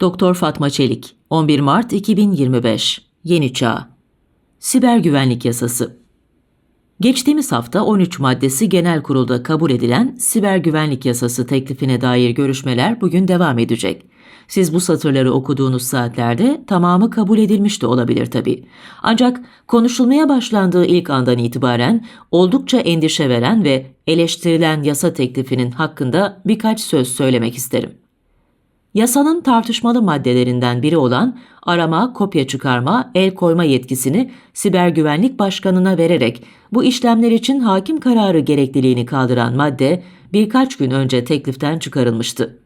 Doktor Fatma Çelik, 11 Mart 2025, Yeni Çağ. Siber Güvenlik Yasası. Geçtiğimiz hafta 13 maddesi genel kurulda kabul edilen Siber Güvenlik Yasası teklifine dair görüşmeler bugün devam edecek. Siz bu satırları okuduğunuz saatlerde tamamı kabul edilmiş de olabilir tabii. Ancak konuşulmaya başlandığı ilk andan itibaren oldukça endişe veren ve eleştirilen yasa teklifinin hakkında birkaç söz söylemek isterim. Yasanın tartışmalı maddelerinden biri olan arama, kopya çıkarma, el koyma yetkisini Siber Güvenlik Başkanı'na vererek bu işlemler için hakim kararı gerekliliğini kaldıran madde birkaç gün önce tekliften çıkarılmıştı.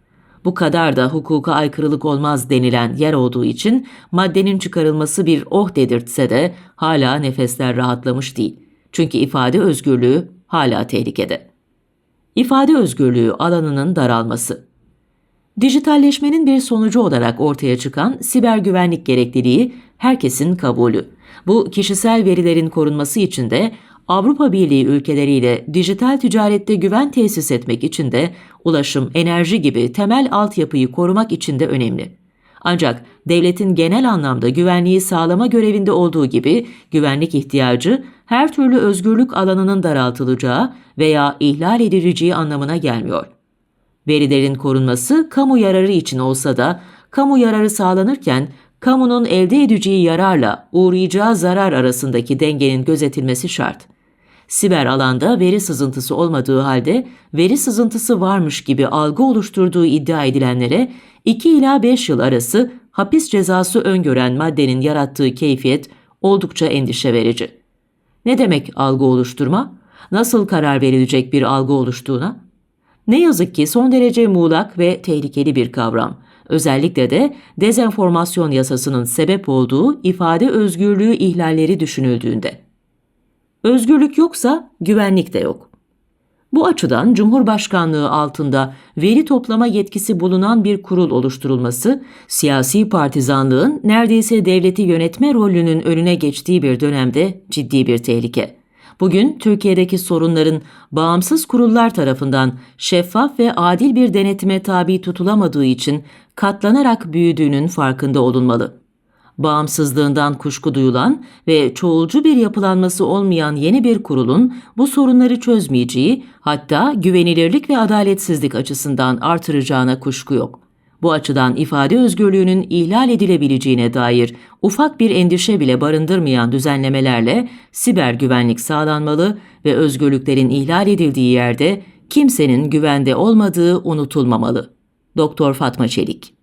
Bu kadar da hukuka aykırılık olmaz denilen yer olduğu için maddenin çıkarılması bir oh dedirtse de hala nefesler rahatlamış değil. Çünkü ifade özgürlüğü hala tehlikede. İfade özgürlüğü alanının daralması. Dijitalleşmenin bir sonucu olarak ortaya çıkan siber güvenlik gerekliliği herkesin kabulü. Bu kişisel verilerin korunması için de Avrupa Birliği ülkeleriyle dijital ticarette güven tesis etmek için de ulaşım, enerji gibi temel altyapıyı korumak için de önemli. Ancak devletin genel anlamda güvenliği sağlama görevinde olduğu gibi güvenlik ihtiyacı her türlü özgürlük alanının daraltılacağı veya ihlal edileceği anlamına gelmiyor. Verilerin korunması kamu yararı için olsa da kamu yararı sağlanırken kamunun elde edeceği yararla uğrayacağı zarar arasındaki dengenin gözetilmesi şart. Siber alanda veri sızıntısı olmadığı halde veri sızıntısı varmış gibi algı oluşturduğu iddia edilenlere 2 ila 5 yıl arası hapis cezası öngören maddenin yarattığı keyfiyet oldukça endişe verici. Ne demek algı oluşturma? Nasıl karar verilecek bir algı oluştuğuna? Ne yazık ki son derece muğlak ve tehlikeli bir kavram. Özellikle de dezenformasyon yasasının sebep olduğu ifade özgürlüğü ihlalleri düşünüldüğünde. Özgürlük yoksa güvenlik de yok. Bu açıdan Cumhurbaşkanlığı altında veri toplama yetkisi bulunan bir kurul oluşturulması, siyasi partizanlığın neredeyse devleti yönetme rolünün önüne geçtiği bir dönemde ciddi bir tehlike. Bugün Türkiye'deki sorunların bağımsız kurullar tarafından şeffaf ve adil bir denetime tabi tutulamadığı için katlanarak büyüdüğünün farkında olunmalı. Bağımsızlığından kuşku duyulan ve çoğulcu bir yapılanması olmayan yeni bir kurulun bu sorunları çözmeyeceği, hatta güvenilirlik ve adaletsizlik açısından artıracağına kuşku yok. Bu açıdan ifade özgürlüğünün ihlal edilebileceğine dair ufak bir endişe bile barındırmayan düzenlemelerle siber güvenlik sağlanmalı ve özgürlüklerin ihlal edildiği yerde kimsenin güvende olmadığı unutulmamalı. Doktor Fatma Çelik